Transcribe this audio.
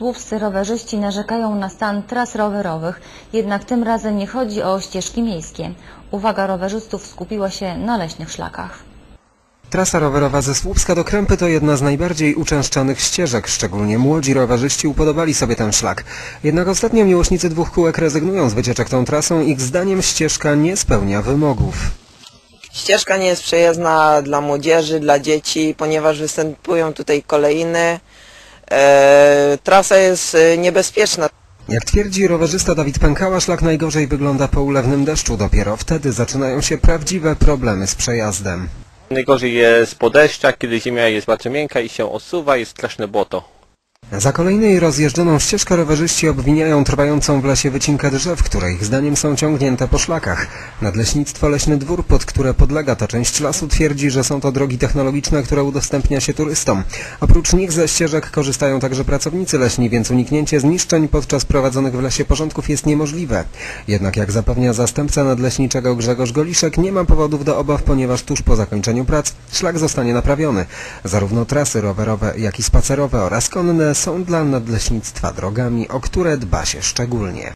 Słupscy rowerzyści narzekają na stan tras rowerowych, jednak tym razem nie chodzi o ścieżki miejskie. Uwaga rowerzystów skupiła się na leśnych szlakach. Trasa rowerowa ze Słupska do Krępy to jedna z najbardziej uczęszczanych ścieżek, szczególnie młodzi rowerzyści upodobali sobie ten szlak. Jednak ostatnio miłośnicy dwóch kółek rezygnują z wycieczek tą trasą, ich zdaniem ścieżka nie spełnia wymogów. Ścieżka nie jest przejezdna dla młodzieży, dla dzieci, ponieważ występują tutaj kolejny. E, trasa jest e, niebezpieczna. Jak twierdzi rowerzysta Dawid Pękała, szlak najgorzej wygląda po ulewnym deszczu. Dopiero wtedy zaczynają się prawdziwe problemy z przejazdem. Najgorzej jest po deszczach, kiedy ziemia jest bardzo miękka i się osuwa, jest straszne błoto. Za kolejnej rozjeżdżoną ścieżkę rowerzyści obwiniają trwającą w lesie wycinkę drzew, które ich zdaniem są ciągnięte po szlakach. Nadleśnictwo Leśny Dwór, pod które podlega ta część lasu, twierdzi, że są to drogi technologiczne, które udostępnia się turystom. Oprócz nich ze ścieżek korzystają także pracownicy leśni, więc uniknięcie zniszczeń podczas prowadzonych w lesie porządków jest niemożliwe. Jednak jak zapewnia zastępca nadleśniczego Grzegorz Goliszek, nie ma powodów do obaw, ponieważ tuż po zakończeniu prac szlak zostanie naprawiony. Zarówno trasy rowerowe, jak i spacerowe oraz konne są dla nadleśnictwa drogami, o które dba się szczególnie.